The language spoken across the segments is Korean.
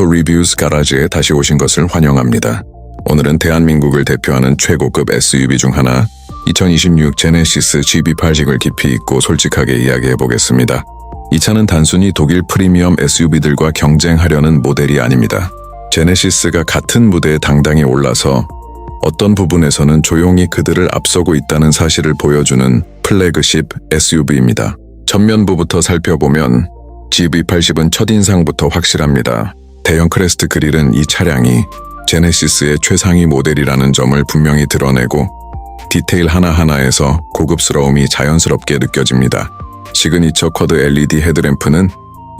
오토 리뷰스 가라지에 다시 오신 것을 환영합니다. 오늘은 대한민국을 대표하는 최고급 SUV 중 하나 2026 제네시스 GB80을 깊이 있고 솔직하게 이야기해 보겠습니다. 이 차는 단순히 독일 프리미엄 SUV들과 경쟁하려는 모델이 아닙니다. 제네시스가 같은 무대에 당당히 올라서 어떤 부분에서는 조용히 그들을 앞서고 있다는 사실을 보여주는 플래그십 SUV입니다. 전면부부터 살펴보면 GB80은 첫인상부터 확실합니다. 대형 크레스트 그릴은 이 차량이 제네시스의 최상위 모델이라는 점을 분명히 드러내고 디테일 하나하나에서 고급스러움이 자연스럽게 느껴집니다. 시그니처 쿼드 LED 헤드램프는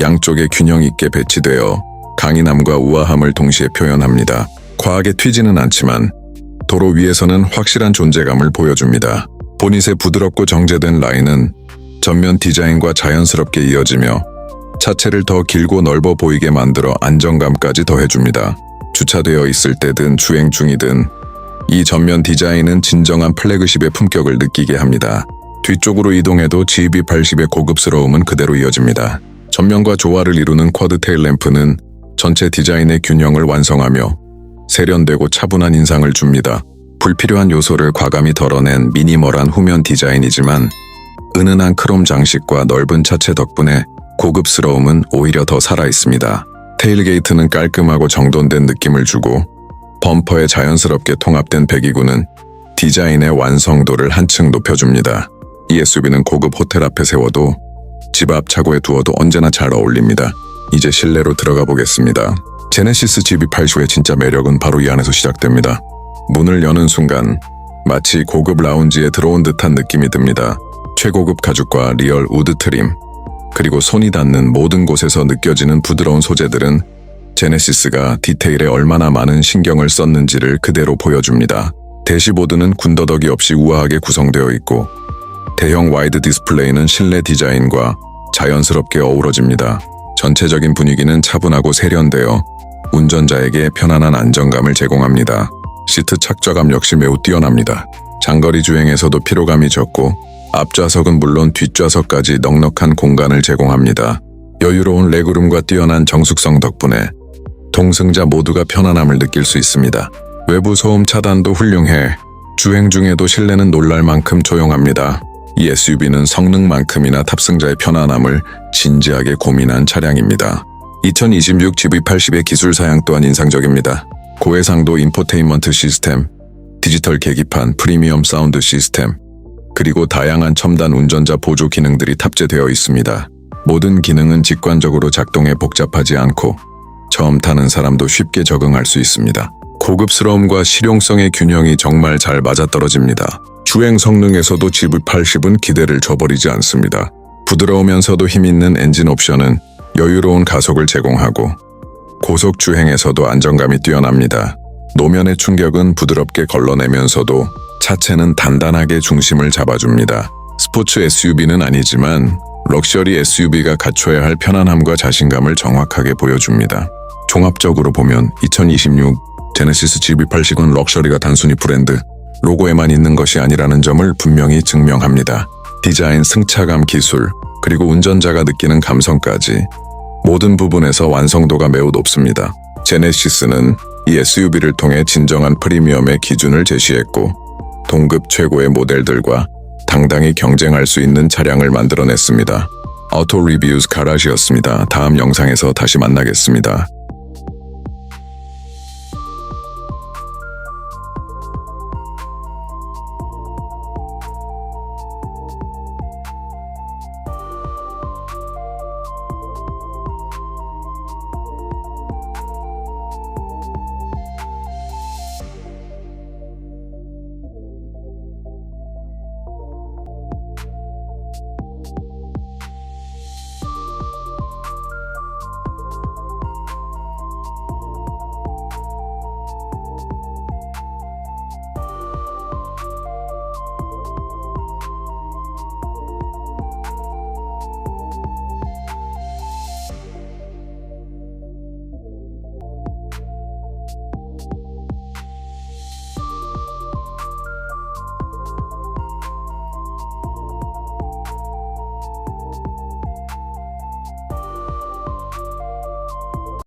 양쪽에 균형 있게 배치되어 강인함과 우아함을 동시에 표현합니다. 과하게 튀지는 않지만 도로 위에서는 확실한 존재감을 보여줍니다. 보닛의 부드럽고 정제된 라인은 전면 디자인과 자연스럽게 이어지며 차체를 더 길고 넓어 보이게 만들어 안정감까지 더해줍니다. 주차되어 있을 때든 주행 중이든 이 전면 디자인은 진정한 플래그십의 품격을 느끼게 합니다. 뒤쪽으로 이동해도 GB80의 고급스러움은 그대로 이어집니다. 전면과 조화를 이루는 쿼드 테일 램프는 전체 디자인의 균형을 완성하며 세련되고 차분한 인상을 줍니다. 불필요한 요소를 과감히 덜어낸 미니멀한 후면 디자인이지만 은은한 크롬 장식과 넓은 차체 덕분에 고급스러움은 오히려 더 살아 있습니다. 테일게이트는 깔끔하고 정돈된 느낌을 주고 범퍼에 자연스럽게 통합된 배기구는 디자인의 완성도를 한층 높여줍니다. 이 SUV는 고급 호텔 앞에 세워도 집 앞 차고에 두어도 언제나 잘 어울립니다. 이제 실내로 들어가 보겠습니다. 제네시스 GB80의 진짜 매력은 바로 이 안에서 시작됩니다. 문을 여는 순간 마치 고급 라운지에 들어온 듯한 느낌이 듭니다. 최고급 가죽과 리얼 우드 트림, 그리고 손이 닿는 모든 곳에서 느껴지는 부드러운 소재들은 제네시스가 디테일에 얼마나 많은 신경을 썼는지를 그대로 보여줍니다. 대시보드는 군더더기 없이 우아하게 구성되어 있고 대형 와이드 디스플레이는 실내 디자인과 자연스럽게 어우러집니다. 전체적인 분위기는 차분하고 세련되어 운전자에게 편안한 안정감을 제공합니다. 시트 착좌감 역시 매우 뛰어납니다. 장거리 주행에서도 피로감이 적고 앞좌석은 물론 뒷좌석까지 넉넉한 공간을 제공합니다. 여유로운 레그룸과 뛰어난 정숙성 덕분에 동승자 모두가 편안함을 느낄 수 있습니다. 외부 소음 차단도 훌륭해 주행 중에도 실내는 놀랄 만큼 조용합니다. 이 SUV는 성능만큼이나 탑승자의 편안함을 진지하게 고민한 차량입니다. 2026 GV80의 기술 사양 또한 인상적입니다. 고해상도 인포테인먼트 시스템, 디지털 계기판, 프리미엄 사운드 시스템, 그리고 다양한 첨단 운전자 보조 기능들이 탑재되어 있습니다. 모든 기능은 직관적으로 작동해 복잡하지 않고 처음 타는 사람도 쉽게 적응할 수 있습니다. 고급스러움과 실용성의 균형이 정말 잘 맞아떨어집니다. 주행 성능에서도 GV80은 기대를 저버리지 않습니다. 부드러우면서도 힘있는 엔진 옵션은 여유로운 가속을 제공하고 고속 주행에서도 안정감이 뛰어납니다. 노면의 충격은 부드럽게 걸러내면서도 차체는 단단하게 중심을 잡아줍니다. 스포츠 SUV는 아니지만 럭셔리 SUV가 갖춰야 할 편안함과 자신감을 정확하게 보여줍니다. 종합적으로 보면 2026 제네시스 GB80은 럭셔리가 단순히 브랜드, 로고에만 있는 것이 아니라는 점을 분명히 증명합니다. 디자인, 승차감, 기술, 그리고 운전자가 느끼는 감성까지 모든 부분에서 완성도가 매우 높습니다. 제네시스는 이 SUV를 통해 진정한 프리미엄의 기준을 제시했고 동급 최고의 모델들과 당당히 경쟁할 수 있는 차량을 만들어냈습니다. auto 리뷰스 가라지였습니다. 다음 영상에서 다시 만나겠습니다.